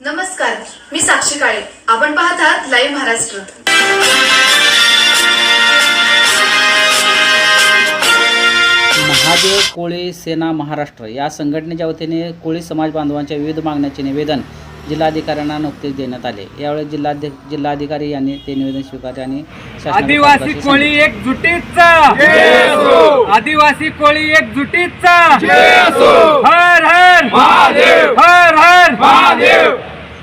नमस्कार मी साक्षी काळे. आपण पाहत आहात लाईव्ह महाराष्ट्र महादेव कोळी सेना महाराष्ट्र या संघटनेच्या वतीने कोळी समाज बांधवांच्या विविध मागण्यांचे निवेदन जिल्हाधिकाऱ्यांना नुकतेच देण्यात आले. यावेळी जिल्हाधि जिल्हाधिकारी यांनी ते निवेदन स्वीकारले आणि आदिवासी कोळी एकजुटीचा आदिवासी कोळी एकजुटीचा हर हर! हर हर!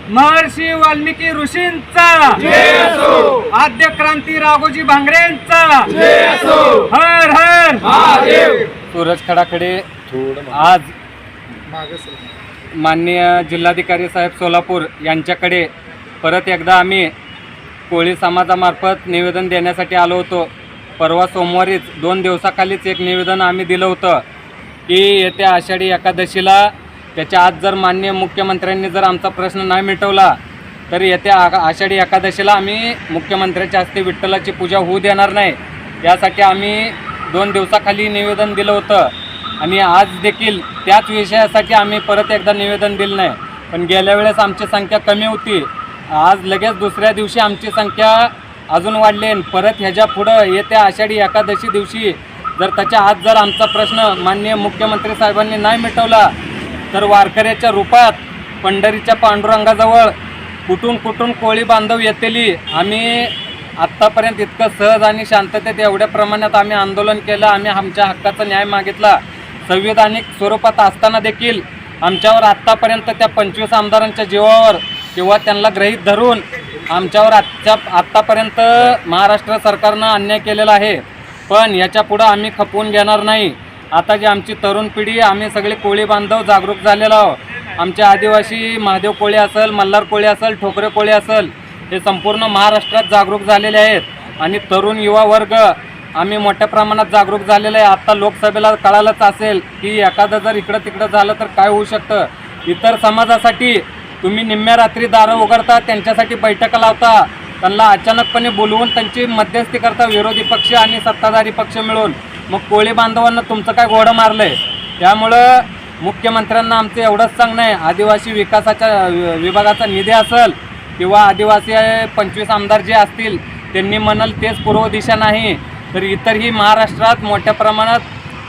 महर्षी वाल्मिकी ऋषींचा. आद्य क्रांती राघोजी भांगरेंचा. हर हर. सूरज खडाकडे आज माननीय जिल्हाधिकारी साहेब सोलापूर यांच्याकडे परत एकदा आम्ही कोळी समाजामार्फत निवेदन देण्यासाठी आलो होतो. परवा सोमवारीच दोन दिवसाखालीच एक निवेदन आम्ही दिलं होतं की येत्या आषाढी एकादशीला त्याच्या आज जर मान्य मुख्यमंत्र्यांनी जर आमचा प्रश्न नाही मिटवला तर येत्या आ- आषाढी एकादशीला आम्ही मुख्यमंत्र्याच्या हस्ते विठ्ठलाची पूजा होऊ देणार नाही. यासाठी आम्ही दोन दिवसाखाली निवेदन दिलं होतं. आणि आज देखील त्याच विषयासाठी आम्ही परत एकदा निवेदन दिलं नाही. पण गेल्या वेळेस आमची संख्या कमी होती. आज लगेच दुसऱ्या दिवशी आमची संख्या अजून वाढली आणि परत ह्याच्या पुढं येत्या आषाढी एकादशी दिवशी जर त्याच्या आज जर आमचा प्रश्न माननीय मुख्यमंत्री साहेबांनी नाही मिटवला तर वारकऱ्याच्या रूपात पंढरीच्या पांडुरंगाजवळ कुठून कुठून कोळी बांधव येतेली आम्ही आत्तापर्यंत इतकं सहज आणि शांततेत एवढ्या प्रमाणात आम्ही आंदोलन केलं आम्ही आमच्या हक्काचा न्याय मागितला. संविधानिक स्वरूपात असताना देखील आमच्यावर आत्तापर्यंत त्या पंचवीस आमदारांच्या जीवावर किंवा त्यांना गृहीत धरून आमच्यावर आजच्या आत्तापर्यंत महाराष्ट्र सरकारनं अन्याय केलेला आहे. पण याच्या पुढं आम्ही खपवून घेणार नाही. आता जी आमची तरुण पिढी आम्ही सगळे कोळी बांधव जागरूक झालेलो आहोत. आमचे आदिवासी महादेव कोळी असेल मल्हार कोळी असेल ठोकरे कोळी असेल हे संपूर्ण महाराष्ट्रात जागरूक झालेले आहेत. आणि तरुण युवा वर्ग आम्ही मोठ्या प्रमाणात जागरूक झालेलं आहे. आत्ता लोकसभेला कळालंच असेल की एखादं जर इकडं तिकडं झालं तर काय होऊ शकतं? इतर समाजासाठी तुम्ही निम्म्या रात्री दारं उघडता त्यांच्यासाठी बैठका लावता. त्यांना अचानकपणे बोलवून त्यांची मध्यस्थी करता विरोधी पक्ष आणि सत्ताधारी पक्ष मिळून. मग कोळी बांधवांना तुमचं काय घोडं मारलंय? त्यामुळं मुख्यमंत्र्यांना आमचं एवढंच सांगणं आहे. आदिवासी विकासाच्या वि- विभागाचा निधी असेल किंवा आदिवासी पंचवीस आमदार जे असतील त्यांनी म्हणाल तेच पूर्व दिशा नाही. तर इतरही महाराष्ट्रात मोठ्या प्रमाणात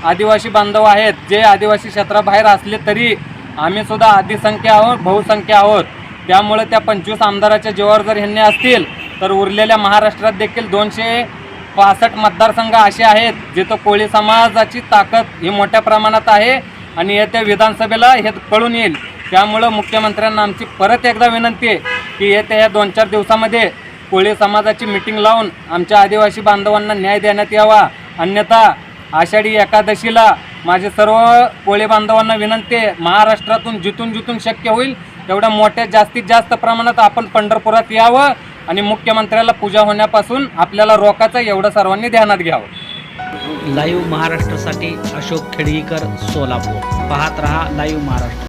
आदिवासी बांधव आहेत. जे आदिवासी क्षेत्राबाहेर असले तरी आम्ही सुद्धा आदिसंख्या आहोत बहुसंख्या आहोत. त्यामुळे त्या पंचवीस आमदाराच्या जीवावर जर ह्यांनी असतील तर उरलेल्या महाराष्ट्रात देखील दोनशे पासष्ट मतदारसंघ असे आहेत जिथं कोळी समाजाची ताकद ही मोठ्या प्रमाणात आहे आणि येत्या विधानसभेला हे कळून येईल. त्यामुळं मुख्यमंत्र्यांना आमची परत एकदा विनंती आहे की येत्या या दोन चार दिवसामध्ये कोळी समाजाची मिटिंग लावून आमच्या आदिवासी बांधवांना न्याय देण्यात यावा. अन्यथा आषाढी एकादशीला माझे सर्व कोळी बांधवांना विनंती आहे महाराष्ट्रातून जिथून जिथून शक्य होईल एवढ्या मोठ्या जास्तीत जास्त प्रमाणात आपण पंढरपुरात यावं आणि मुख्यमंत्र्याला पूजा होण्यापासून आपल्याला रोखाचं एवढं सर्वांनी ध्यानात घ्यावं. लाईव्ह महाराष्ट्रासाठी अशोक खेडगीकर सोलापूर. पाहत रहा लाईव्ह महाराष्ट्र.